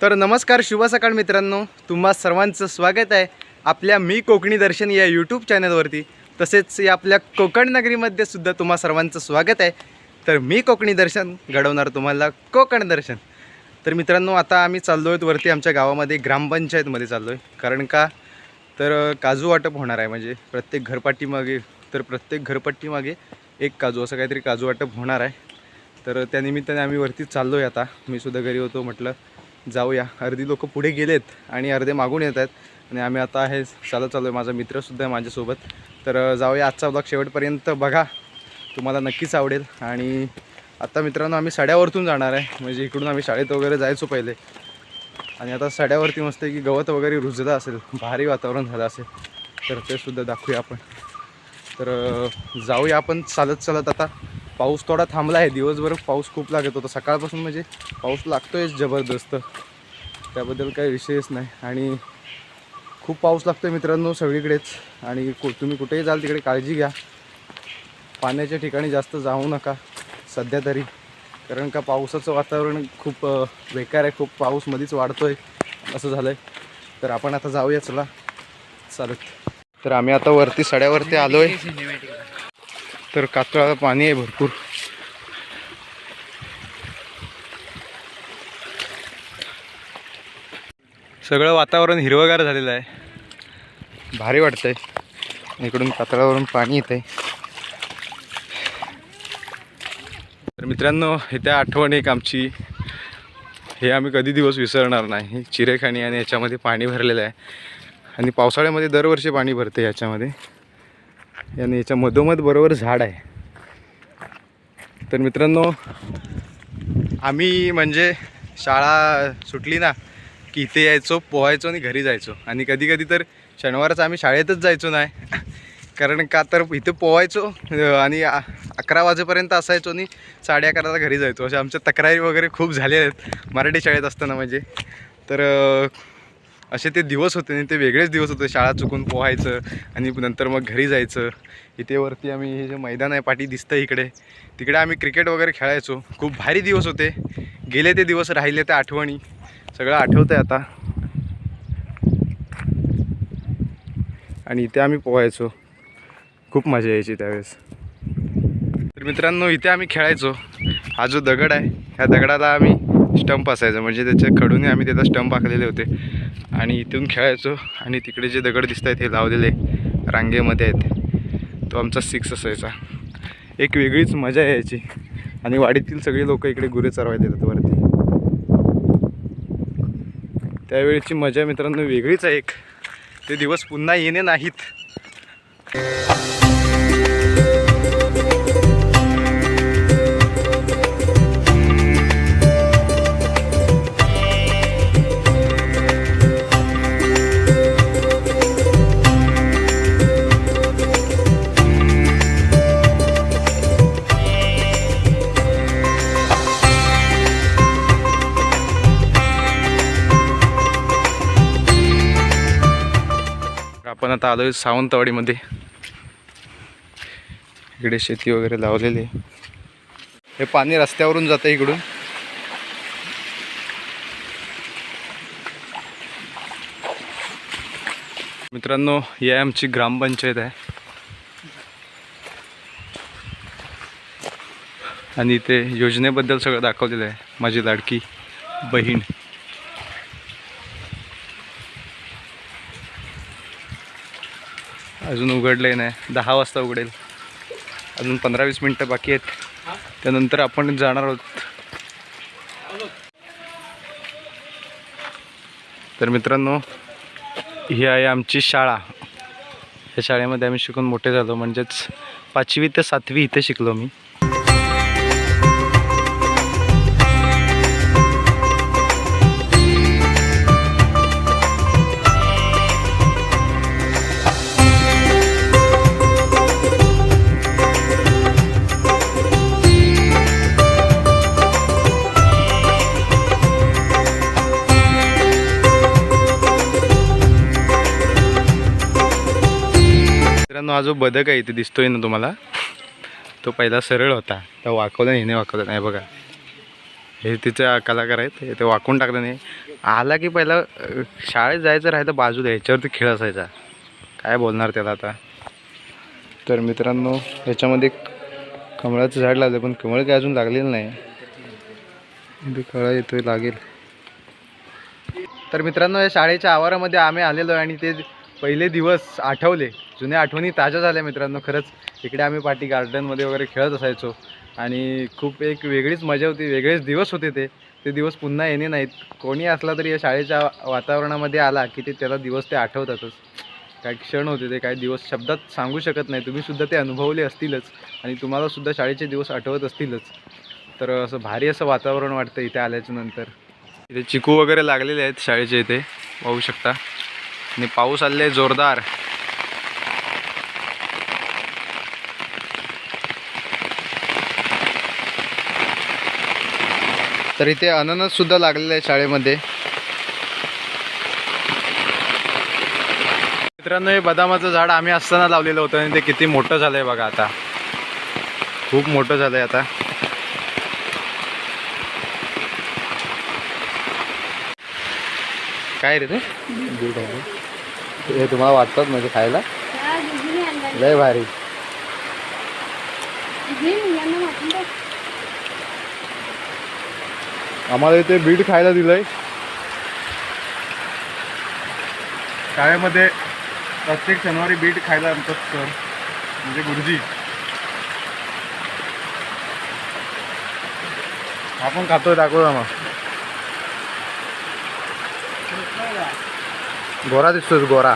तर नमस्कार शुभ सकाळ मित्रांनो. तुम्हा सर्वांचं स्वागत आहे आपल्या मी कोकणी दर्शन या यूट्यूब चॅनलवरती तसेच या आपल्या कोकण नगरीमध्ये सुद्धा तुम्हा सर्वांचं स्वागत आहे. तर मी कोकणी दर्शन घडवणार तुम्हाला कोकण दर्शन. तर मित्रांनो आता आम्ही चाललो आहेत वरती आमच्या गावामध्ये ग्रामपंचायतमध्ये चाललो आहे कारण का? तर काजू वाटप होणार आहे म्हणजे प्रत्येक घरपाटीमागे तर प्रत्येक घरपट्टीमागे एक काजू असं काहीतरी काजू वाटप होणार आहे. तर त्यानिमित्ताने आम्ही वरती चाललो आहे आता. मी सुद्धा घरी होतो म्हटलं. जाऊया. अर्धी लोक पुढे गेलेत आणि अर्धे मागून येत आहेत. आणि आम्ही आता आहे चालत चाललो आहे. माझा मित्रसुद्धा आहे माझ्यासोबत. तर जाऊया आजचा ब्लॉग शेवटपर्यंत बघा. तुम्हाला नक्कीच आवडेल. आणि आता मित्रांनो आम्ही सड्यावरतून जाणार आहे. म्हणजे इकडून आम्ही शाळेत वगैरे जायचो पहिले. आणि आता सड्यावरती मस्त की गवत वगैरे रुजलं असेल. भारी वातावरण झालं असेल. तर ते सुद्धा दाखवूया आपण. तर जाऊया आपण चालत चालत आता. पाऊस थोडा थांबला आहे दिवसभर पाऊस खूप लागत होता. सकाळपासून म्हणजे पाऊस लागतोय जबरदस्त. त्याबद्दल काही विषयच नाही. आणि खूप पाऊस लागतोय मित्रांनो सगळीकडेच. आणि कु तुम्ही कुठेही जाल तिकडे काळजी घ्या. पाण्याच्या ठिकाणी जास्त जाऊ नका सध्या तरी. कारण का पावसाचं वातावरण खूप बेकार आहे. खूप पाऊस मध्येच वाढतोय असं झालं आहे तर आपण आता जाऊया चला. चालत. तर आम्ही आता वरती सड्यावरती आलो आहे तर कातळाला पाणी आहे भरपूर. सगळं वातावरण हिरवगार झालेलं आहे. भारी वाटतंय. इकडून कातळावरून पाणी येत आहे तर मित्रांनो हे त्या आठवण एक आमची. हे आम्ही कधी दिवस विसरणार नाही. चिरेखाणी आणि याच्यामध्ये पाणी भरलेलं आहे. आणि पावसाळ्यामध्ये दरवर्षी पाणी भरते याच्यामध्ये. आणि याच्या मधोमध बरोबर झाड आहे. तर मित्रांनो आम्ही म्हणजे शाळा सुटली ना की इथे यायचो पोहायचो आणि घरी जायचो. आणि कधी कधी तर शनिवारच आम्ही शाळेतच जायचो नाही. कारण का तर इथे पोहायचो आणि अकरा वाजेपर्यंत असायचो आणि साडे अकराला घरी जायचो. अशा आमच्या तक्रारी वगैरे खूप झाले आहेत मराठी शाळेत असताना म्हणजे. तर असे ते दिवस होते आणि ते वेगळेच दिवस होते. शाळा चुकून पोहायचं आणि नंतर मग घरी जायचं. इथे वरती आम्ही हे जे मैदान आहे पाठी दिसतं इकडे. तिकडे आम्ही क्रिकेट वगैरे खेळायचो. खूप भारी दिवस होते. गेले ते दिवस राहिले त्या आठवणी. सगळं आठवतं आहे आता. आणि इथे आम्ही पोहायचो. खूप मजा यायची त्यावेळेस. तर मित्रांनो इथे आम्ही खेळायचो. हा जो दगड आहे ह्या दगडाला आम्ही स्टंप असायचं. म्हणजे त्याच्या खडूने आम्ही त्याचा स्टंप आखलेले होते. आणि इथून खेळायचो. आणि तिकडे जे दगड दिसत आहेत हे लावलेले रांगेमध्ये आहेत. तो आमचा सिक्स असायचा. एक वेगळीच मजा यायची. आणि वाडीतील सगळी लोक इकडे गुरे चरवायला येतात वरती. त्यावेळेची मजा मित्रांनो वेगळीच आहे एक. ते दिवस पुन्हा येणे नाहीत. आपण आता आलोय सावंतवाडीमध्ये. इकडे शेती वगैरे लावलेली आहे. हे पाणी रस्त्यावरून जातं इकडून. मित्रांनो ही आहे आमची ग्रामपंचायत आहे. आणि इथे योजनेबद्दल सगळं दाखवलेलं आहे. माझी लाडकी बहीण. अजून उघडले नाही. दहा वाजता उघडेल. अजून पंधरा वीस मिनटं बाकी आहेत. त्यानंतर आपण जाणार आहोत. तर मित्रांनो ही आहे आमची शाळा. या शाळेमध्ये आम्ही शिकून मोठे झालो. म्हणजेच पाचवी ते सातवी इथे शिकलो मी. मित्रांनो हा जो बदक आहे इथे दिसतोय ना तुम्हाला? तो पहिला सरळ होता. तो वाकवला हिने वाकवला नाही. बघा. हे तिचे कलाकार आहेत. हे ते वाकून टाकलं नाही. आला की पहिला शाळेत जायचं राहिलं बाजूला ह्याच्यावरती खेळ असायचा. काय बोलणार त्याला आता? तर मित्रांनो ह्याच्यामध्ये कमळाचं झाड लागलं पण कमळ काय अजून लागलेलं नाही. ते कळा येतोय लागेल. तर मित्रांनो या शाळेच्या आवारामध्ये आम्ही आलेलो आहे आणि ते पहिले दिवस आठवले. जुन्या आठवणी ताज्या झाल्या मित्रांनो. खरंच इकडे आम्ही पाठी गार्डनमध्ये वगैरे खेळत असायचो. आणि खूप एक वेगळीच मजा होती वेगळेच दिवस होते ते. ते दिवस पुन्हा येणे नाहीत. कोणी असला तरी या शाळेच्या वातावरणामध्ये आला की ते त्याला दिवस ते आठवतातच. काय क्षण होते ते काय दिवस शब्दात सांगू शकत नाही. तुम्हीसुद्धा ते अनुभवले असतीलच आणि तुम्हालासुद्धा शाळेचे दिवस आठवत असतीलच. तर असं भारी असं वातावरण वाटतं इथे आल्याच्यानंतर. इथे चिकू वगैरे लागलेले आहेत शाळेचे इथे. पाहू शकता. आणि पाऊस आले जोरदार. तर इथे अननस सुद्धा लागलेलं आहे शाळेमध्ये. मित्रांनो हे बदामाचं झाड आम्ही असताना लावलेलं होतं आणि ते किती मोठं झालंय बघा आता. खूप मोठं झालंय आता. काय रे ते? हे तुम्हाला वाटतात म्हणजे खायला? लय भारी. आम्हाला इथे बीट खायला दिलंय. शाळेमध्ये प्रत्येक शनिवारी बीट खायला आणतात सर म्हणजे गुरुजी. आपण खातोय दाखवूया मग. गोरा दिसतोस गोरा.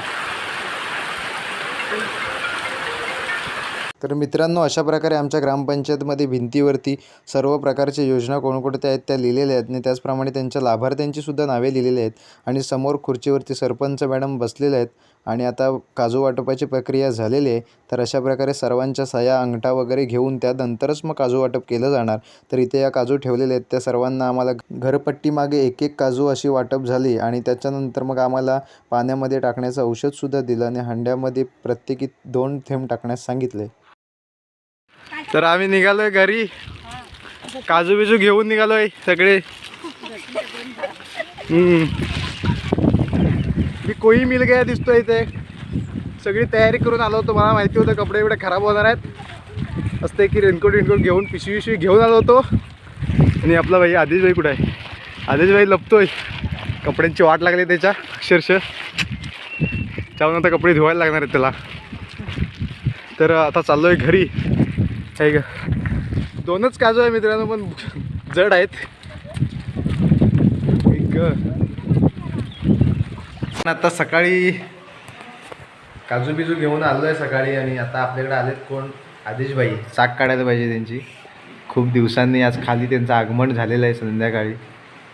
तर मित्रांनो अशा प्रकारे आमच्या ग्रामपंचायतमध्ये भिंतीवरती सर्व प्रकारच्या योजना कोणकोणत्या आहेत त्या लिहिलेल्या आहेत. आणि त्याचप्रमाणे त्यांच्या लाभार्थ्यांची सुद्धा नावे लिहिलेली आहेत. आणि समोर खुर्चीवरती सरपंच मॅडम बसलेले आहेत. आणि आता काजू वाटपाची प्रक्रिया झालेली आहे. तर अशा प्रकारे सर्वांच्या सह्या अंगठा वगैरे घेऊन त्यानंतरच मग काजू वाटप केलं जाणार. तर इथे या काजू ठेवलेले आहेत. त्या सर्वांना आम्हाला घरपट्टीमागे एक एक काजू अशी वाटप झाली. आणि त्याच्यानंतर मग आम्हाला पाण्यामध्ये टाकण्याचं औषधसुद्धा दिलं. आणि हंड्यामध्ये प्रत्येकी दोन थेंब टाकण्यास सांगितले. तर आम्ही निघालोय घरी. काजू बिजू घेऊन निघालोय सगळे. मी कोई मिल गया दिसतोय इथे. सगळी तयारी करून आलो होतो मला माहिती होतं कपडे एवढे खराब होणार आहेत. असते की रेनकोट रेनकोट घेऊन पिशवी पिशवी घेऊन आलो होतो. आणि आपला भाई आदेश भाई कुठं आहे? आदेश भाई लपतोय. कपड्यांची वाट लागली त्याच्या अक्षरशः. त्याहून आता कपडे धुवायला लागणार आहेत त्याला. तर आता चाललोय घरी. आहे का? दोनच काजू आहे मित्रांनो पण जड आहेत. एक आता सकाळी काजू बिजू घेऊन आलो आहे सकाळी आणि आता आपल्याकडे आलेत कोण? आदेशबाई. चाक काढायला पाहिजे त्यांची. खूप दिवसांनी आज खाली त्यांचं आगमन झालेलं आहे संध्याकाळी.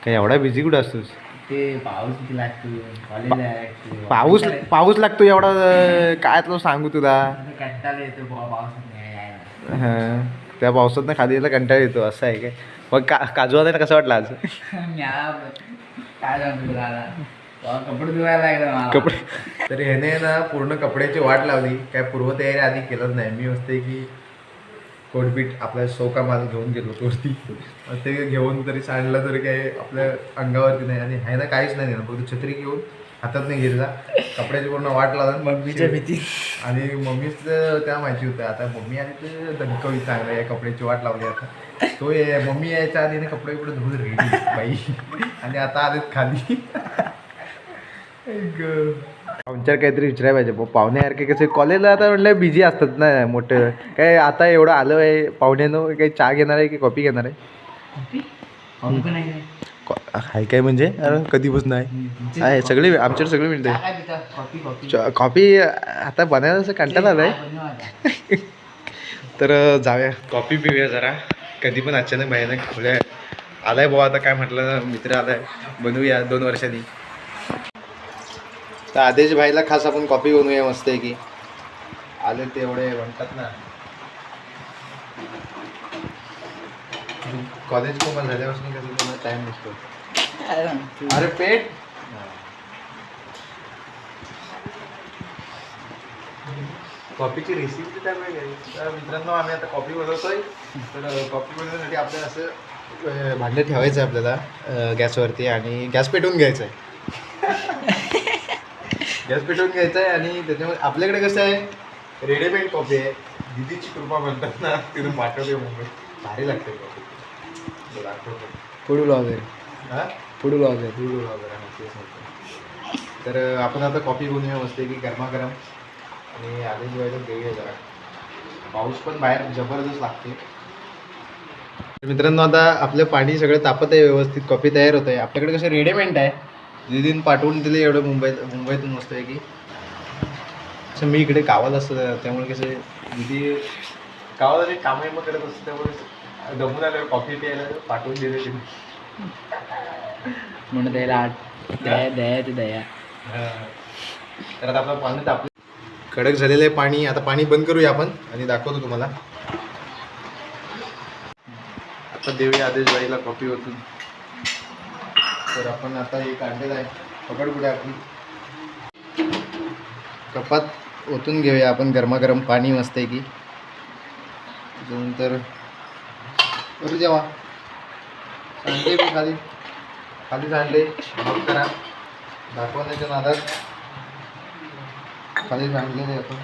काय एवढा बिझी कुठं असतोस? ते पाऊस लागतो पाऊस पाऊस लागतो एवढा काय तुला सांगू तुला? हां. त्या पावसातनं खाली यायला कंटाळा येतो असं आहे काय? मग का काजू आणायला कसं वाटलं आज? काय आता? कपडे धुवायला कपडे? तर ह्याने ना पूर्ण कपड्याची वाट लावली. काय पूर्वतयारी आधी केलंच नाही. मी असते की कोटबीट आपल्या सोका माल घेऊन गेलो वरती. मग ते घेऊन तरी सांडलं तरी काय आपल्या अंगावरती नाही आणि ह्यानं काहीच नाही फक्त छत्री घेऊन हातात नाही घेतला. कपड्याची पूर्ण वाट लावला मम्मीच्या भीती. आणि मम्मीच त्या माहिती होतं आता मम्मी आली तर दणकवी चांगलं या कपड्याची वाट लावली आता. तो ये मम्मी यायच्या आधी कपडे बिपडे धुवून रेडी बाई. आणि आता आलेत खाली. पाहुणचार काहीतरी विचारायला पाहिजे. भाऊ पाहुण्यासारखे कसे कॉलेजला आता म्हटलं बिझी असतात ना मोठं. काय आता एवढं आलं आहे पाहुण्यानं काही चहा घेणार आहे की कॉफी घेणार आहे. कॉफी पण आहे कॉ- आहे काय म्हणजे? अरे कधीपासून आहे? आहे सगळे आमच्याकडे सगळे मिळते काय कॉफी आता बनायला असं कंटाळा आलाय. काय बनवू. आता? तर जाऊया. कॉफी पिऊया जरा. कधी पण अचानक बाहेर खुल्या आलाय भाऊ आता काय म्हटलं ना, मित्र आलाय. बनवूया दोन वर्षांनी. तर आदेश भाईला खास आपण कॉफी बनवूया मस्त आहे की आले ते एवढे म्हणतात ना. कॉलेज कोमल झाल्यापासून कसं तुम्हाला टाईम नसतो? अरे पेट? कॉफीची रेसिपी आहे? तर मित्रांनो आम्ही आता कॉफी बनवतोय. तर कॉफी बनवण्यासाठी आपल्याला असं भांडं ठेवायचं आहे आपल्याला गॅसवरती आणि गॅस पेटवून घ्यायचं आहे गॅस पेटवून घ्यायचा आहे आणि त्याच्यामध्ये आपल्याकडे कसं आहे? रेडीमेड कॉफी आहे. दिदीची कृपा म्हणतात ना तिथून पाठवते मुंबईत भारी लागते कॉफी दाखवतो पुढू वगैरे हां? पुढू वगैरे दूध वगैरे तेच होतं. तर आपण आता कॉफी बनवूया मस्त की गरमागरम. आणि आधी जेवायला देऊया जरा. पाऊस पण बाहेर जबरदस्त लागते तर मित्रांनो आता आपलं पाणी सगळं तापत आहे व्यवस्थित. कॉफी तयार होत आहे. आपल्याकडे कसं रेडीमेड आहे. दिदीन पाठवून दिले एवढं मुंबईत मुंबईतून मस्त आहे की असं मी इकडे गावात असतं त्यामुळे कसं दिदी गावात कामं मग करत असतं त्यामुळे दमून आल्यावर कॉफी प्यायला पाठवून दिले तिने. म्हणून द्यायला आठ दया दया ते दया. तर आता आपलं पाणी तापलं कडक झालेलं आहे पाणी आता पाणी बंद करूया आपण आणि दाखवतो तुम्हाला. आता देऊया आदेश बाईला कॉफी ओतून तर आपण आता हे काढलेलं आहे. पकड कुठे आपली. कपात ओतून घेऊया आपण गरमागरम पाणी मस्त आहे की त्याच्यानंतर करू जेव्हा सांडले मी खाली. खाली सांडले माफ करा. दाखवण्याच्या नादात. खाली सांडलेले आपण.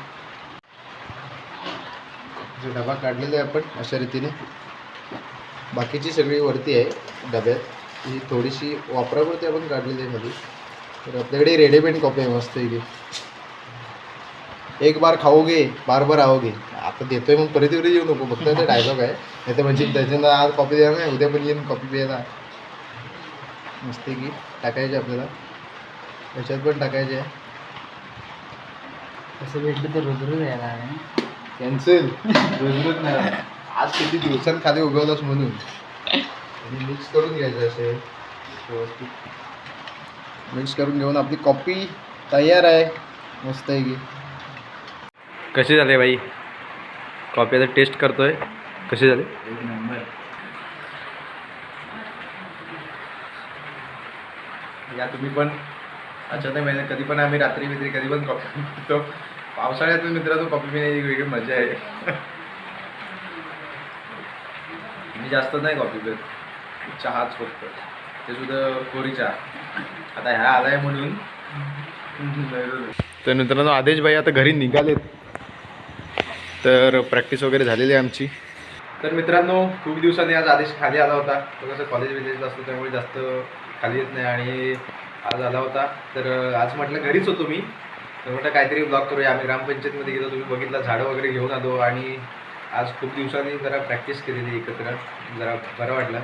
जो डबा काढलेला आहे आपण अशा रीतीने. बाकीची सगळी वरती आहे डब्यात. ही थोडीशी वापरावरती आपण काढलेली आहे मध्ये तर आपल्याकडे रेडीमेड कॉपी आहे मस्त इथे. एक बार खाओगे बार बार आओगे आता देतोय मग परत एवढे येऊ नको. फक्त ते डायलॉग आहे. नाही तर म्हणजे त्याच्यानं आज कॉपी देणार नाही उद्या पण येईन कॉपी प्यायला मस्त की. टाकायचे आपल्याला. त्याच्यात पण टाकायचे. आहे कसं भेटलं तर रोज रोज यायला. कॅन्सल रोज नाही आज किती दिवसांत खाली उगवलंस म्हणून. आणि मिक्स करून घ्यायचं असे व्यवस्थित. मिक्स करून घेऊन आपली कॉपी तयार आहे. मस्त आहे की. कसे झाले बाई? कॉपी आता टेस्ट करतोय. कसे झाले? एक नंबर या तुम्ही पण. अचानक महिन्यात कधी पण आम्ही रात्री मित्री कधी पण कॉफी पितो पावसाळ्यातून मित्रांनो कॉफी पिण्याची वेगळी मजा आहे. मी जास्त नाही कॉफी पित चहाच फक्त. ते सुद्धा कोरी चहा. आता ह्या आलाय म्हणून. तर मित्रांनो आदेश भाई आता घरी निघालेत. तर प्रॅक्टिस वगैरे झालेली आहे आमची. तर मित्रांनो खूप दिवसांनी आज आदेश खाली आला होता. तो कसं कॉलेज विलेजला असतो त्यामुळे जास्त खाली येत नाही आणि आज आला होता. तर आज म्हटलं घरीच होतो मी. तर म्हटलं काहीतरी ब्लॉग करूया. आम्ही ग्रामपंचायतमध्ये गेलो तुम्ही बघितलं झाडं वगैरे घेऊन आलो आणि आज खूप दिवसांनी जरा प्रॅक्टिस केलेली एकत्र. जरा बरं वाटलं.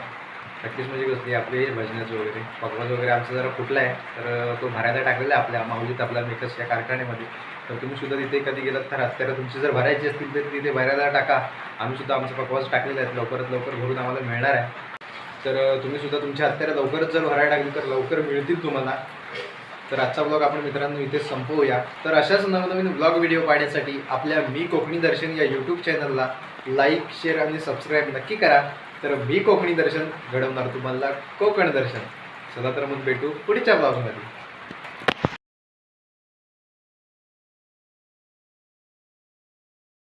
प्रॅक्टिस म्हणजे कसली आपली भजनाचं वगैरे पकवाज वगैरे आमचा जरा फुटला आहे तर तो भरायला टाकलेला आहे आपल्या माऊलीत आपल्या मेकस या कारखान्यामध्ये. तर तुम्ही सुद्धा तिथे कधी गेलात तर हत्यारं तुमची जर भरायची असतील तर तिथे भरायला टाका. आम्ही सुद्धा आमचा पकवास टाकलेला आहेत लवकरात लवकर भरून आम्हाला मिळणार आहे. तर तुम्ही सुद्धा तुमच्या हत्यारं लवकरच जर भरायला टाकली तर लवकर मिळतील तुम्हाला. तर आजचा ब्लॉग आपण मित्रांनो इथेच संपवूया. तर अशाच नवनवीन ब्लॉग व्हिडिओ पाहण्यासाठी आपल्या मी कोकणी दर्शन या यूट्यूब चॅनलला लाईक शेअर आणि सबस्क्राईब नक्की करा. तर मी कोकणी दर्शन घडवणार तुम्हाला कोकण दर्शन. चला तर मग भेटू पुढच्या ब्लॉगमध्ये